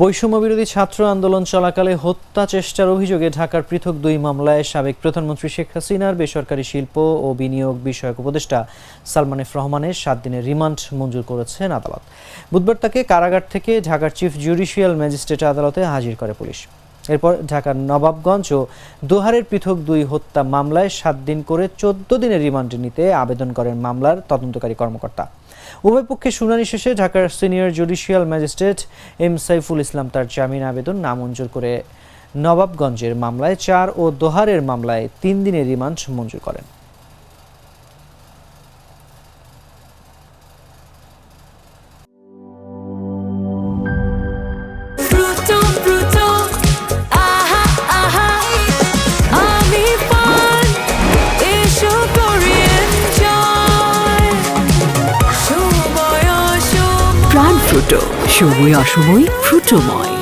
বৈষম্য বিরোধী ছাত্র আন্দোলন চলাকালে হত্যা চেষ্টার অভিযোগে ঢাকার পৃথক দুই মামলায় সাবেক প্রধানমন্ত্রী শেখ হাসিনার বেসরকারি শিল্প ও বিনিয়োগ বিষয়ক উপদেষ্টা সালমান এফ রহমানের সাত দিনের রিমান্ড মঞ্জুর করেছেন আদালত। বুধবার তাকে কারাগার থেকে ঢাকার চিফ জুডিশিয়াল ম্যাজিস্ট্রেট আদালতে হাজির করে পুলিশ। এরপর ঢাকার নবাবগঞ্জ ও দোহারের পৃথক দুই হত্যা মামলায় সাত দিন করে চোদ্দ দিনের রিমান্ডে নিতে আবেদন করেন মামলার তদন্তকারী কর্মকর্তা। উভয় পক্ষে শুনানি শেষে ঢাকার senior judicial magistrate M Saiful Islam তার জামিন আবেদন নামঞ্জুর করে নবাবগঞ্জের মামলায় চার ও দোহারের মামলায় তিন দিনের রিমান্ড মঞ্জুর করেন। ফ্রুটো সময় অসময় ফ্রুটোময়